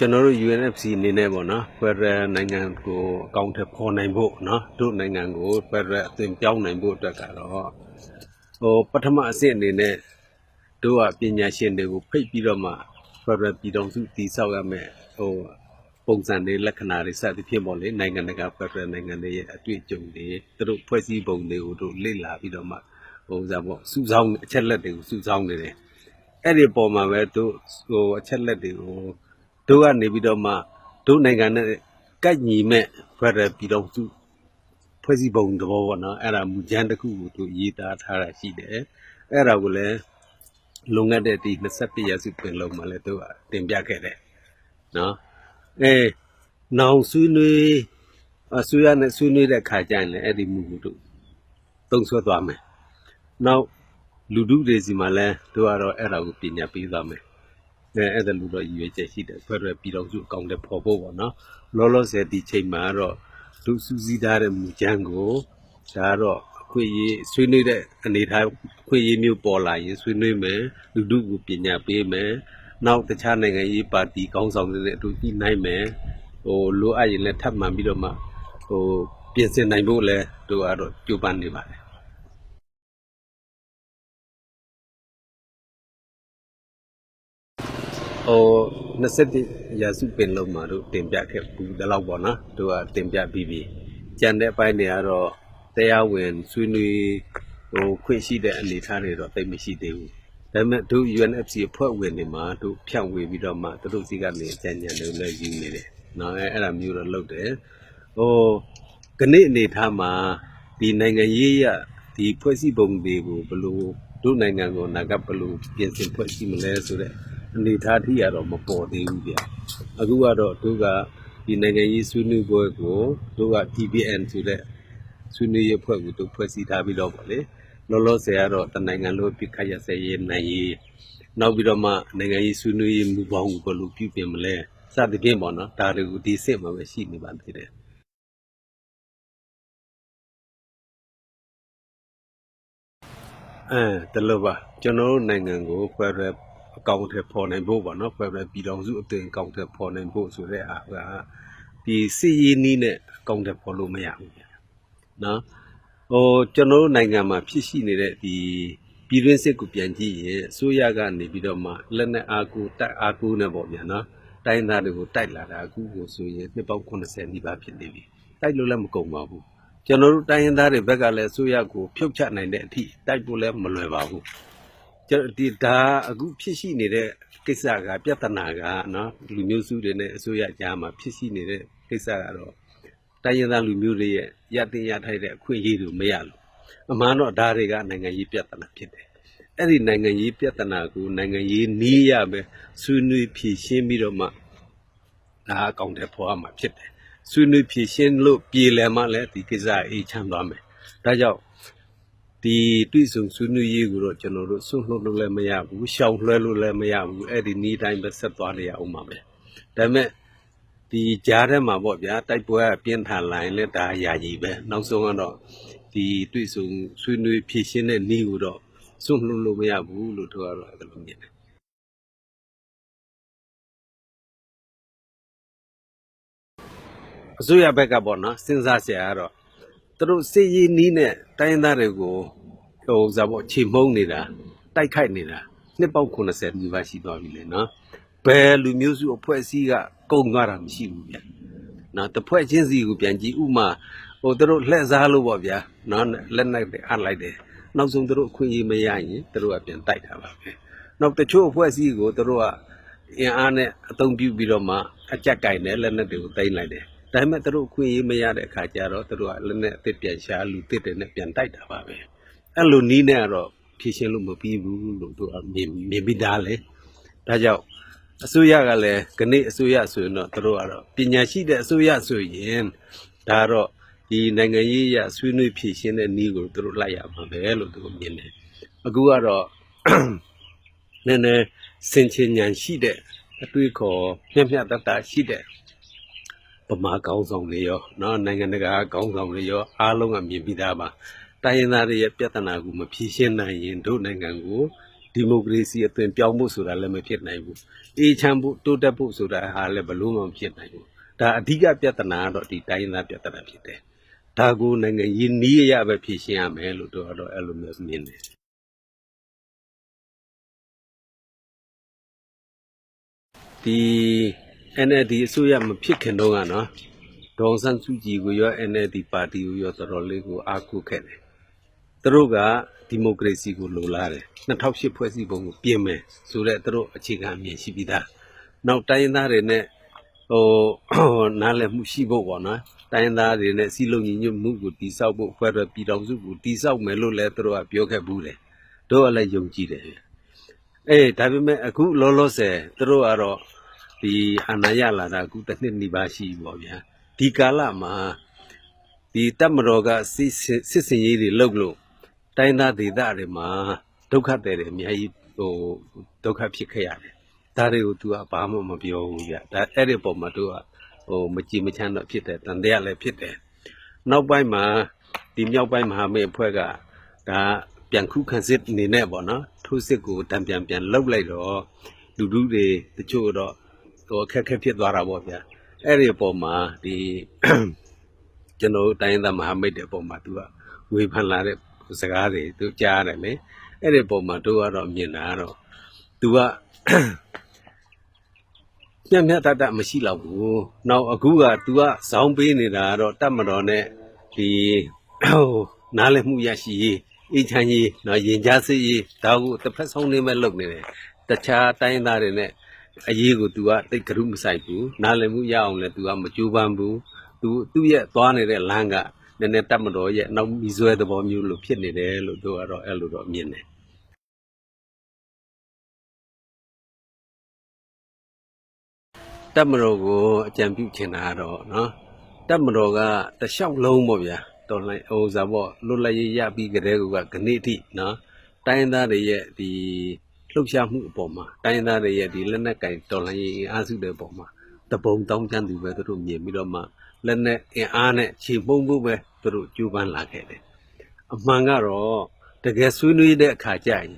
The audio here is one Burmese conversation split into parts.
ကျွန်တော်တို့ UNFC အနေနဲ့ပေါ့နော်ဖက်ဒရယ်နိုင်ငံကိုအကောင့်ထဲပေါ်နိုင်ဖို့နော်တို့နိုင်ငံကိုဖက်ဒရယ်အသွင်ပြောင်းနိုင်ဖို့အတွက်ကတော့ဟိုပထမအဆင့်အနေနဲ့တို့ကပညာရှင်တွေကိုဖိတ်ပြီးတော့မှဖက်ဒရယ်ပြည်တော်စုတည်ဆောက်ရမယ်ဟိုပုံစံတွေလက္ခဏာတွေစသဖြင့်ပေါ့လေနိုင်ငံတကာဖက်ဒရယ်နိုင်ငံတွေရဲ့အတွေ့အကြုံတွေသူတို့ဖွဲ့စည်းပုံတွေကိုတို့လေ့လာပြီးတော့မှဟိုဥစားပေါ့စုဆောင်းအချက်လက်တွေကိုစုဆောင်းနေတယ်အဲ့ဒီပုံမှာပဲတို့ဟိုအချက်လက်တွေကို တို့ကနေပြီးတော့မှတို့နိုင်ငံနဲ့ကန့်ညီမဲ့ဖရယ်ပြည်တော်စုဖွဲ့စည်းပုံသဘောပေါ့နော်အဲ့ဒါမူကြမ်းတစ်ခုကိုတို့ရေးသားထားတာရှိတယ်အဲ့ဒါကိုလည်းလုံငတ်တဲ့ဒီ21ရာစုပင်လုံးမှာလည်းတို့ကတင်ပြခဲ့တယ်နော်အဲနောင်ဆွေးနွေးအဆွေးရနဲ့ဆွေးနွေးတဲ့ခါကျရင်လည်းအဲ့ဒီမူကိုတို့သုံးဆွဲသွားမယ်နောက်လူထုတွေစီမှာလဲတို့ကတော့အဲ့ဒါကိုပညာပေးသွားမယ် အဲအဲ့ဒါလူတော့ရည်ရွယ်ချက်ရှိတယ်ဖက်ဒရယ်ပြည်တော်စုအကောင့်တွေပေါ်ဖို့ပေါ့နော်လောလောဆယ်ဒီချိန်မှာကတော့သူစူးစီးထားတဲ့မူကြမ်းကိုဒါကတော့အခွင့်အရေးဆွေးနွေးတဲ့အနေအထားအခွင့်အရေးမျိုးပေါ်လာရင်ဆွေးနွေးမယ်လူထုကိုပညာပေးမယ်နောက်တခြားနိုင်ငံရေးပါတီကောင်းဆောင်တွေနဲ့အတူညှိနှိုင်းမယ်ဟိုလိုအပ်ရင်လည်းထပ်မံပြီးတော့မှဟိုပြင်ဆင်နိုင်ဖို့လဲတို့ကတော့ကြိုးပမ်းနေပါတယ် ဟို27ရာစုပင်လုံးမှာတို့တင်ပြခဲ့ဘူးဒီလောက်ပေါ့နော်တို့ကတင်ပြပြီးပြီကြံတဲ့အပိုင်းတွေကတော့တရားဝင်ဆွေးနွေးဟိုခွင့်ရှိတဲ့အနေအထားတွေတော့သိပ်မရှိသေးဘူးဒါပေမဲ့တို့ UNFC အဖွဲ့ဝင်တွေမှာတို့ဖြန့်ဝေပြီးတော့မှသူတို့စီကနေအကြံဉာဏ်တွေလည်းယူနေတယ်နော်အဲအဲ့ဒါမျိုးတော့လုပ်တယ်ဟိုကနေ့အနေအထားမှာဒီနိုင်ငံရေးရဒီဖွဲ့စည်းပုံတွေကိုဘယ်လိုတို့နိုင်ငံကိုအနာဂတ်ဘယ်လိုပြင်ဆင်ဖွဲ့စည်းမလဲဆိုတဲ့ အနေအထားထိကတော့မပေါ်သေးဘူးဗျအခုကတော့တို့ကဒီနိုင်ငံရေးဆွေးနွေးပွဲကိုတို့က TBN ဆိုတဲ့ဆွေးနွေးရေးဖွဲ့ကိုတို့ဖွဲ့စည်းထားပြီးတော့ဗောလေလောလောဆယ်ကတော့တနိုင်ငံလုံးပြစ်ခတ်ရစဲရေးနိုင်ရေးနောက်ပြီးတော့မှနိုင်ငံရေးဆွေးနွေးရေးမူပေါင်းကိုဘယ်လိုပြုပြင်မလဲစသဖြင့်ပေါ့နော်ဒါတွေကိုဒီစစ်မှာပဲရှိနေပါသေးတယ်အဲတလို့ပါကျွန်တော်တို့နိုင်ငံကိုဖက်ဒရယ် အကောင့်ထဲပေါ်နိုင်ဖို့ပေါ့နော်ဖက်ဒရယ်ပြည်တော်စုအသွင်အကောင့်ထဲပေါ်နိုင်ဖို့ဆိုတဲ့အားကဒီစီရေးနီးနဲ့အကောင့်ထဲပေါ်လို့မရဘူးဗျာနော်ဟိုကျွန်တော်တို့နိုင်ငံမှာဖြစ်ရှိနေတဲ့ဒီပြည်တွင်းစစ်ကိုပြန်ကြည့်ရင်အစိုးရကနေပြီးတော့မှလက်နဲ့အားကိုတိုက်အားကိုနဲ့ပေါ့ဗျာနော်တိုင်းသားတွေကိုတိုက်လာတာအခုကိုဆိုရင်နှစ်ပေါင်း80နီးပါးဖြစ်နေပြီတိုက်လို့လည်းမကုန်ပါဘူးကျွန်တော်တို့တိုင်းရင်းသားတွေဘက်ကလည်းအစိုးရကိုဖြုတ်ချနိုင်တဲ့အထိတိုက်ဖို့လည်းမလွယ်ပါဘူး ကျွန်တော်ဒီဒါအခုဖြစ်ရှိနေတဲ့ကိစ္စကပြဿနာကနော်လူမျိုးစုတွေနဲ့အစိုးရကြားမှာဖြစ်ရှိနေတဲ့ကိစ္စကတော့တိုင်းရင်းသားလူမျိုးတွေရဲ့ရတင်ရထိုက်တဲ့အခွင့်အရေးတွေမရလို့အမှန်တော့ဒါတွေကနိုင်ငံရေးပြဿနာဖြစ်တယ်အဲ့ဒီနိုင်ငံရေးပြဿနာကိုနိုင်ငံရေးနီးရပဲဆွေးနွေးဖြေရှင်းပြီးတော့မှဒါအကောင့်တွေပေါ်ရမှာဖြစ်တယ်ဆွေးနွေးဖြည့်ရှင်းလို့ပြေလည်မှလည်းဒီကိစ္စအေးချမ်းသွားမယ်ဒါကြောင့် ဒီတွေ့ဆုံဆွေးနွေးရေးကိုတော့ကျွန်တော်တို့ဆွန့်လွတ်လို့လည်းမရဘူးရှောင်လွှဲလို့လည်းမရဘူးအဲ့ဒီနေ့တိုင်းပဲဆက်သွားနေရအောင်ပါပဲဒါပေမဲ့ဒီကြားထဲမှာပေါ့ဗျာတိုက်ပွဲကပြင်းထန်လာရင်လည်းဒါရာကြီးပဲနောက်ဆုံးကတော့ဒီတွေ့ဆုံဆွေးနွေးဖြည့်ရှင်းတဲ့နေ့ကိုတော့ဆွန့်လွတ်လို့မရဘူးလို့တို့ကတော့အဲ့လိုမြင်တယ်အစိုးရဘက်ကပေါ့နော်စဉ်းစားဆရာကတော့ သူတို့စစ်ရေးနီးနဲ့တိုင်းရင်းသားတွေကိုဟိုဇာပေါ့ချိန်မုံနေတာတိုက်ခိုက်နေတာနှစ်ပေါက်80နီးပါးရှိသွားပြီလေနော်ဘယ်လူမျိုးစုအဖွဲ့အစည်းကကုံသွားတာမရှိဘူးဗျနော်တစ်ဖွဲ့ချင်းစီကိုပြန်ကြည့်ဥမာဟိုသူတို့လှည့်စားလို့ပေါ့ဗျာနော်လက်နိုင်အပ်လိုက်တယ်နောက်ဆုံးသူတို့အခွင့်အရေးမရရင်သူတို့ကပြန်တိုက်တာပါပဲနောက်တချို့အဖွဲ့အစည်းကိုသူတို့ကအင်အားနဲ့အသုံးပြုပြီးတော့မှအကြက်ကင်တယ်လက်နက်တွေကိုတင်လိုက်တယ် ဒါပေမဲ့သူတို့အခွင့်အရေးမရတဲ့အခါကျတော့သူတို့ကလည်းနဲ့အစ်စ်ပြန်ရှာလူတစ်တွေနဲ့ပြန်တိုက်တာပါပဲအဲ့လိုနီးနဲ့ကတော့ဖြည့်ရှင်းလို့မပြီးဘူးလို့သူကမြင်မြင်ပြီးသားလေဒါကြောင့်အစိုးရကလည်းခဏအစိုးရဆိုရင်တော့သူတို့ကတော့ပညာရှိတဲ့အစိုးရဆိုရင်ဒါတော့ဒီနိုင်ငံရေးရဆွေးနွေးဖြည့်ရှင်းတဲ့နီးကိုသူတို့လိုက်ရမှာပဲလို့သူကမြင်တယ်အခုကတော့နည်းနည်းစင်ချင်ဉဏ်ရှိတဲ့အတွေးခေါ်မျက်မျက်တတရှိတဲ့ ဗမာကောင်းဆောင်တွေရောနော်နိုင်ငံတကာကောင်းဆောင်တွေရောအားလုံးကမြင်ပြီးသားပါတိုင်းရင်းသားတွေရဲ့ပြဿနာကိုမဖြေရှင်းနိုင်ရင်တို့နိုင်ငံကိုဒီမိုကရေစီအသွင်ပြောင်းဖို့ဆိုတာလည်းမဖြစ်နိုင်ဘူးအေးချမ်းဖို့တိုးတက်ဖို့ဆိုတာဟာလည်းဘလို့မှမဖြစ်နိုင်ဘူးဒါအဓိကပြဿနာကတော့ဒီတိုင်းရင်းသားပြဿနာဖြစ်တယ်ဒါကိုနိုင်ငံရေးနည်းရပဲဖြေရှင်းရမယ်လို့တော့တော့အဲ့လိုမျိုးမြင်တယ်ဒီ NLD အစိုးရမဖြစ်ခင်တော့ကနော်ဒေါအောင်ဆန်းစုကြည်ကိုရော NLD ပါတီကိုရောတော်တော်လေးကိုအားကိုးခဲ့တယ်။သူတို့ကဒီမိုကရေစီကိုလိုလားတယ်။2008ဖွဲ့စည်းပုံကိုပြင်မယ်ဆိုတော့သူတို့အခြေခံအမြင်ရှိပြီးသား။နောက်တိုင်းရင်းသားတွေနဲ့ဟိုနားလည်မှုရှိဖို့ပေါ့နော်။တိုင်းရင်းသားတွေနဲ့စီလုံးညီညွတ်မှုကိုတိစောက်ဖို့ဖွဲ့ရပြည်တော်စုကိုတိစောက်မယ်လို့လည်းသူတို့ကပြောခဲ့ဘူးတယ်။တို့ကလည်းယုံကြည်တယ်။အေးဒါပေမဲ့အခုလောလောဆယ်သူတို့ကတော့ ဒီအာဏာရလာတာအခုတစ်နှစ်နီးပါးရှိပြီပေါ့ဗျာဒီကာလမှာဒီတပ်မတော်ကစစ်စစ်စစ်စင်ရေးတွေလုပ်လို့တိုင်းသားဒေသတွေမှာဒုက္ခတွေတွေအများကြီးဟိုဒုက္ခဖြစ်ခဲ့ရတယ်ဒါတွေကို तू ကဘာမှမပြောဘူးဗျဒါအဲ့ဒီပုံမှာ तू ကဟိုမကြည်မချမ်းတော့ဖြစ်တယ်တန်တရားလည်းဖြစ်တယ်နောက်ပိုင်းမှာဒီမြောက်ပိုင်းမဟာမိတ်အဖွဲ့ကဒါပြန်ခုခံစစ်အနေနဲ့ပေါ့နော်ထိုးစစ်ကိုတံပြန်ပြန်လှုပ်လိုက်တော့လူလူတွေတချို့တော့ ဟိုအခက်အခဲဖြစ်သွားတာပေါ့ဗျာအဲ့ဒီအပေါ်မှာဒီကျွန်တော်တို့တိုင်းရင်းသားမဟာမိတ်တွေအပေါ်မှာသူကဝေဖန်လာတဲ့စကားတွေသူကြားရတယ်လေအဲ့ဒီအပေါ်မှာတို့ကတော့မြင်တာကတော့သူကညံ့ညက်တတ်တတ်မရှိတော့ဘူး။နောက်အခုက तू ကဇောင်းပေးနေတာကတော့တတ်မတော်နဲ့ဒီဟိုနားလည်မှုရရှိရေးအေးချမ်းရေးနော်ရင်ကြားစစ်ရေးဒါကိုတစ်ဖက်ဆုံးနေမဲ့လုပ်နေတယ်။တခြားတိုင်းသားတွေနဲ့ အရေးကို तू ကတိတ်ကရုမဆိုင်ဘူး။နားလည်မှုရအောင်လည်း तू ကမကြိုးပမ်းဘူး။ तू သူ့ရဲ့သွားနေတဲ့လမ်းကနည်းနည်းတတ်မတော်ရဲ့နောက်မီဇွဲသဘောမျိုးလို့ဖြစ်နေတယ်လို့သူကတော့အဲ့လိုတော့မြင်တယ် တက်မတော်ကိုအကြံပြုချင်တာကတော့နော်တက်မတော်ကတလျှောက်လုံးပေါ့ဗျာတော်လိုက်ဟိုစားပေါ့လွတ်လပ်ရေးရပြီးကြတဲ့ကကနေ့အထိနော်တိုင်းရင်းသားတွေရဲ့ဒီ လှုပ်ရှားမှုအပေါ်မှာတိုင်းရင်းသားတွေရဲ့ဒီလက်နက်ကင်တော်လှန်ရေးအင်အားစုတွေအပေါ်မှာတပုံတောင်းချမ်းသူပဲသူတို့မြင်ပြီးတော့မှလက်နက်အင်အားနဲ့ခြေပုံဖို့ပဲသူတို့ကြိုးပမ်းလာခဲ့တယ်အမှန်ကတော့တကယ်ဆွေးနွေးတဲ့အခါကျရင်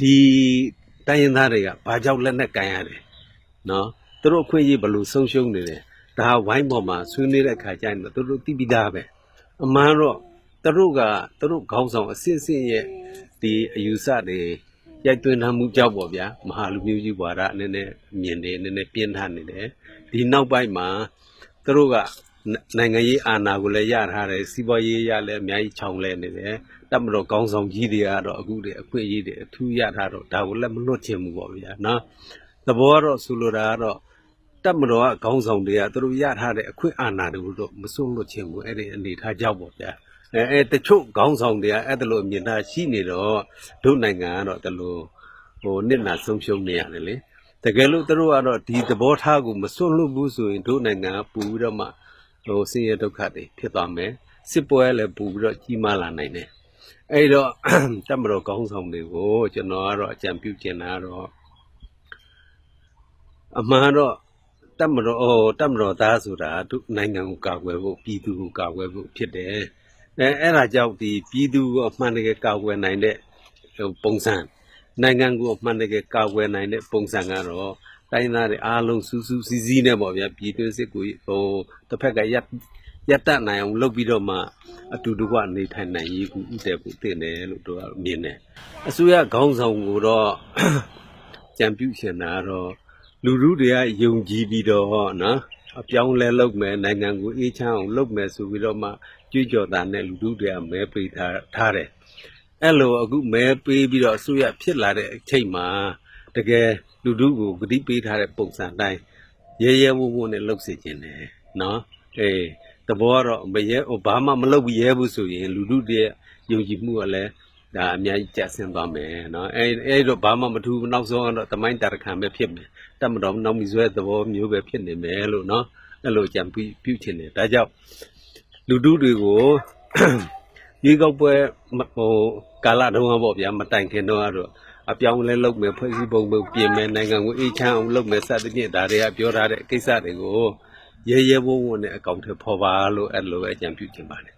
ဒီတိုင်းရင်းသားတွေကဘာကြောင့်လက်နက်ကင်ရတယ်နော်သူတို့အခွင့်အရေးဘယ်လိုဆုံးရှုံးနေလဲဒါဝိုင်းပေါ်မှာဆွေးနွေးတဲ့အခါကျရင်တော့သူတို့သိပြီးသားပဲအမှန်တော့သူတို့ကသူတို့ခေါင်းဆောင်အစစ်အစစ်ရဲ့ဒီအယူဆတွေ ရိုက်သွင်းထားမှုကြောက်ပေါ့ဗျာမဟာလူမျိုးကြီးဘွာဒနည်းနည်းမြင်တယ်နည်းနည်းပြင်းထန်နေတယ်ဒီနောက်ပိုင်းမှာသူတို့ကနနိုင်ငံရေးအာဏာကိုလည်းရထားတယ်စီးပွားရေးရလည်းအများကြီးခြောင်လဲနေတယ်တပ်မတော်ကောင်းဆောင်ကြီးတွေကတော့အခုတည်းအခွင့်အရေးတွေအထူးရထားတော့ဒါကိုလည်းမလွတ်ချင်ဘူးပေါ့ဗျာနော်သဘောကတော့ဆိုလိုတာကတော့တက်မတော်ကခေါင်းဆောင်တွေကသူတို့ရထားတဲ့အခွင့်အာဏာတွေကိုတော့မစွန့်လွတ်ခြင်းဘူးအဲ့ဒီအနေထားကြောက်ပေါ့ဗျာ အဲအဲတချို့ခေါင်းဆောင်တွေကအဲ့ဒါလိုအမြင်ထားရှိနေတော့ဒုနိုင်ငံကတော့ဒါလိုဟိုနစ်နာဆုံးရှုံးနေရတယ်လေတကယ်လို့သူတို့ကတော့ဒီသဘောထားကိုမစွန့်လွတ်ဘူးဆိုရင်ဒုနိုင်ငံကပူပြီးတော့မှဟိုဆင်းရဲဒုက္ခတွေဖြစ်သွားမယ်စစ်ပွဲလည်းပူပြီးတော့ကြီးမားလာနိုင်တယ်အဲ့တော့တက်မတော်ခေါင်းဆောင်တွေကိုကျွန်တော်ကတော့အကြံပြုချင်တာကတော့အမှန်တော့တတ်မတော်အော်တတ်မတော်သားဆိုတာသူနိုင်ငံကိုကာကွယ်ဖို့ပြည်သူကိုကာကွယ်ဖို့ဖြစ်တယ်။ အဲအဲ့ဒါကြောင့်ဒီပြည်သူကိုအမှန်တကယ်ကာကွယ်နိုင်တဲ့ဟိုပုံစံနိုင်ငံကိုအမှန်တကယ်ကာကွယ်နိုင်တဲ့ပုံစံကတော့တိုင်းသားတွေအားလုံးစူးစူးစီးစီးနဲ့ပေါ့ဗျာပြည်တွင်းစစ်ကိုဟိုတစ်ဖက်ကရပ်ရပ်တန့်နိုင်အောင်လုပ်ပြီးတော့မှအတူတူကနေထိုင်နိုင်ရေးကိုဥတည်ဖို့တင်တယ်လို့တို့ကမြင်တယ်။အစိုးရခေါင်းဆောင်ကိုတော့ကြံပြုရှင်တာကတော့လူလူတွေကယုံကြည်ပြီးတော့နော်အပြောင်းလဲလုပ်မယ်နိုင်ငံကိုအေးချမ်းအောင်လုပ်မယ်ဆိုပြီးတော့မှ ကြွေးကြော်တာနဲ့လူထုတွေကမဲပေးထားထားတယ်အဲ့လိုအခုမဲပေးပြီးတော့အစိုးရဖြစ်လာတဲ့အချိန်မှာတကယ်လူထုကိုဂတိပေးထားတဲ့ပုံစံတိုင်းရဲရဲဝုန်းဝုန်းနဲ့လှုပ်စေခြင်းတယ်နော်အေးတဘောကတော့မရဲဘာမှမလုပ်ရဲဘူးဆိုရင်လူထုတွေယုံကြည်မှုကလည်းဒါအများကြီးကျဆင်းသွားမယ်နော်အဲအဲတော့ဘာမှမထူးနောက်ဆုံးတော့တမိုင်းတရခံပဲဖြစ်မယ်တတ်မတော်နောက်မီဆွဲသဘောမျိုးပဲဖြစ်နေမယ်လို့နော်အဲ့လိုကြံပြုပြုချင်တယ်ဒါကြောင့် လူတူတွေကိုရေကောက်ပွဲမဟိုကာလတုန်းကပေါ့ဗျာမတိုင်ခင်တော့ကတော့အပြောင်းလဲလုပ်မယ်ဖွဲ့စည်းပုံပုံပြင်မယ်နိုင်ငံကိုအေးချမ်းအောင်လုပ်မယ်စသဖြင့်ဒါတွေကပြောထားတဲ့ကိစ္စတွေကိုရဲရဲဝံ့ဝံ့နဲ့အကောင့်ထဲပေါ်ပါလို့အဲ့လိုပဲအကြံပြုချင်ပါတယ်